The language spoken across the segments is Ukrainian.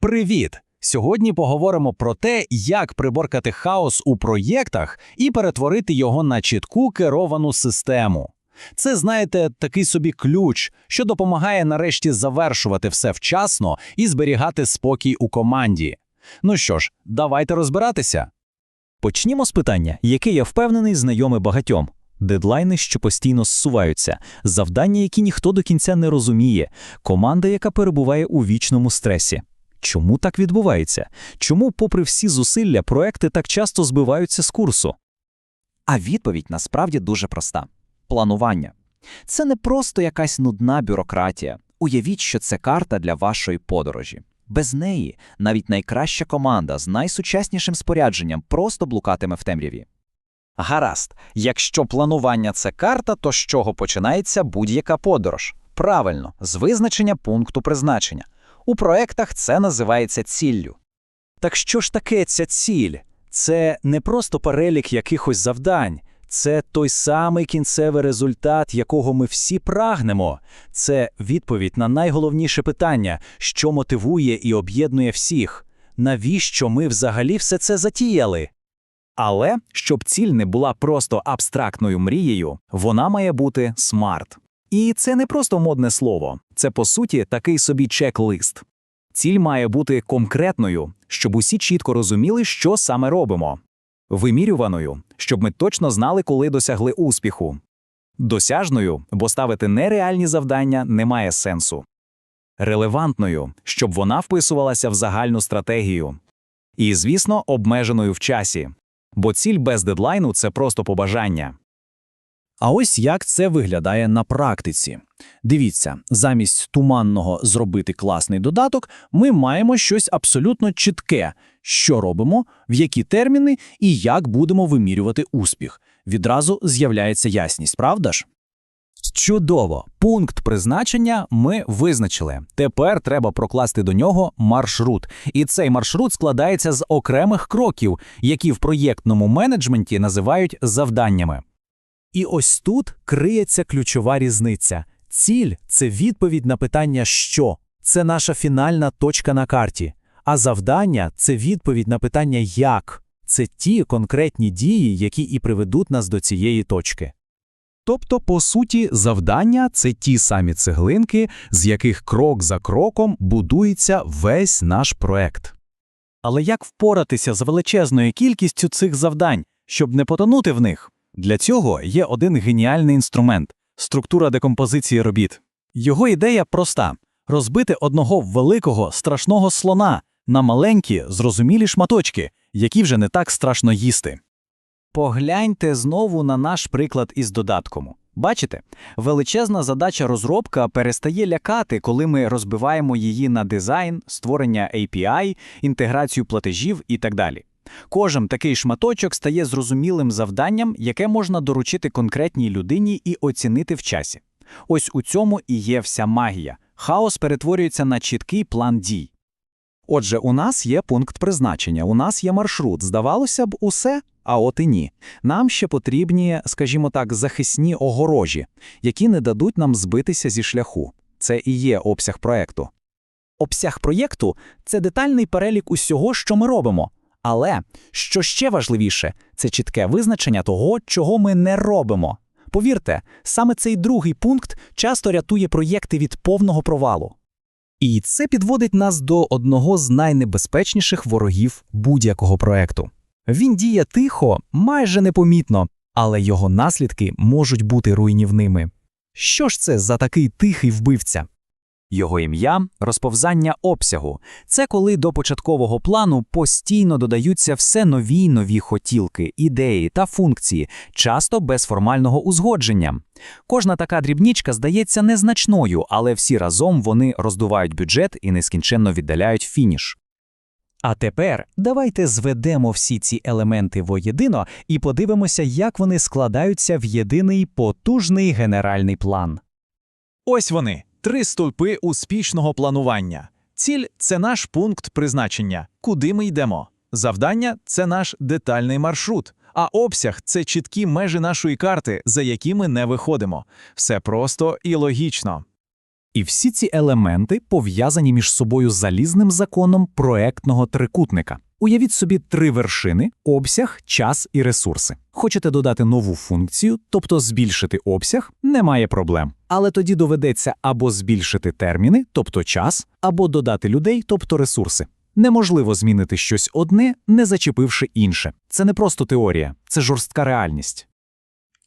Привіт! Сьогодні поговоримо про те, як приборкати хаос у проєктах і перетворити його на чітку керовану систему. Це, знаєте, такий собі ключ, що допомагає нарешті завершувати все вчасно і зберігати спокій у команді. Ну що ж, давайте розбиратися. Почнімо з питання, яке я впевнений знайоме багатьом. Дедлайни, що постійно зсуваються, завдання, які ніхто до кінця не розуміє, команда, яка перебуває у вічному стресі. Чому так відбувається? Чому, попри всі зусилля, проекти так часто збиваються з курсу? А відповідь насправді дуже проста: планування. Це не просто якась нудна бюрократія. Уявіть, що це карта для вашої подорожі. Без неї навіть найкраща команда з найсучаснішим спорядженням просто блукатиме в темряві. Гаразд, якщо планування це карта, то з чого починається будь-яка подорож? Правильно, з визначення пункту призначення. У проектах це називається ціллю. Так що ж таке ця ціль? Це не просто перелік якихось завдань, це той самий кінцевий результат, якого ми всі прагнемо. Це відповідь на найголовніше питання, що мотивує і об'єднує всіх. Навіщо ми взагалі все це затіяли? Але щоб ціль не була просто абстрактною мрією, вона має бути смарт. І це не просто модне слово, це по суті такий собі чек-лист. Ціль має бути конкретною, щоб усі чітко розуміли, що саме робимо, вимірюваною, щоб ми точно знали, коли досягли успіху, досяжною, бо ставити нереальні завдання не має сенсу, релевантною, щоб вона вписувалася в загальну стратегію, і, звісно, обмеженою в часі, бо ціль без дедлайну це просто побажання. А ось як це виглядає на практиці. Дивіться, замість туманного зробити класний додаток, ми маємо щось абсолютно чітке, що робимо, в які терміни і як будемо вимірювати успіх. Відразу з'являється ясність, правда ж? Чудово! Пункт призначення ми визначили. Тепер треба прокласти до нього маршрут. І цей маршрут складається з окремих кроків, які в проєктному менеджменті називають завданнями. І ось тут криється ключова різниця. Ціль це відповідь на питання що. Це наша фінальна точка на карті. А завдання це відповідь на питання як. Це ті конкретні дії, які і приведуть нас до цієї точки. Тобто, по суті, завдання це ті самі цеглинки, з яких крок за кроком будується весь наш проект. Але як впоратися з величезною кількістю цих завдань, щоб не потонути в них? Для цього є один геніальний інструмент структура декомпозиції робіт. Його ідея проста розбити одного великого страшного слона на маленькі, зрозумілі шматочки, які вже не так страшно їсти. Погляньте знову на наш приклад із додатком. Бачите, величезна задача розробка перестає лякати, коли ми розбиваємо її на дизайн, створення API, інтеграцію платежів і так далі. Кожен такий шматочок стає зрозумілим завданням, яке можна доручити конкретній людині і оцінити в часі. Ось у цьому і є вся магія. Хаос перетворюється на чіткий план дій. Отже, у нас є пункт призначення, у нас є маршрут. Здавалося б, усе, а от і ні. Нам ще потрібні, скажімо так, захисні огорожі, які не дадуть нам збитися зі шляху. Це і є обсяг проекту. Обсяг проєкту це детальний перелік усього, що ми робимо. Але що ще важливіше, це чітке визначення того, чого ми не робимо. Повірте, саме цей другий пункт часто рятує проєкти від повного провалу. І це підводить нас до одного з найнебезпечніших ворогів будь-якого проекту. Він діє тихо, майже непомітно, але його наслідки можуть бути руйнівними. Що ж це за такий тихий вбивця? Його ім'я розповзання обсягу. Це коли до початкового плану постійно додаються все нові й нові хотілки, ідеї та функції, часто без формального узгодження. Кожна така дрібнічка здається незначною, але всі разом вони роздувають бюджет і нескінченно віддаляють фініш. А тепер давайте зведемо всі ці елементи воєдино і подивимося, як вони складаються в єдиний потужний генеральний план. Ось вони три стовпи успішного планування. Ціль це наш пункт призначення, куди ми йдемо. Завдання це наш детальний маршрут, а обсяг це чіткі межі нашої карти, за які ми не виходимо. Все просто і логічно. І всі ці елементи пов'язані між собою залізним законом проектного трикутника. Уявіть собі три вершини: обсяг, час і ресурси. Хочете додати нову функцію, тобто збільшити обсяг, немає проблем. Але тоді доведеться або збільшити терміни, тобто час, або додати людей, тобто ресурси. Неможливо змінити щось одне, не зачепивши інше. Це не просто теорія, це жорстка реальність.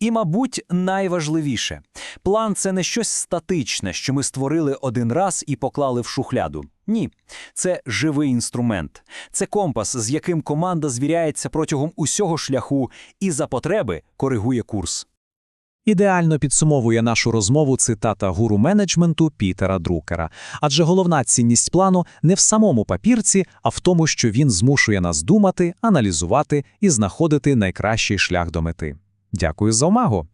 І, мабуть, найважливіше – план – це не щось статичне, що ми створили один раз і поклали в шухляду. Ні, це живий інструмент. Це компас, з яким команда звіряється протягом усього шляху і за потреби коригує курс. Ідеально підсумовує нашу розмову цитата гуру менеджменту Пітера Друкера. Адже головна цінність плану не в самому папірці, а в тому, що він змушує нас думати, аналізувати і знаходити найкращий шлях до мети. Дякую за увагу!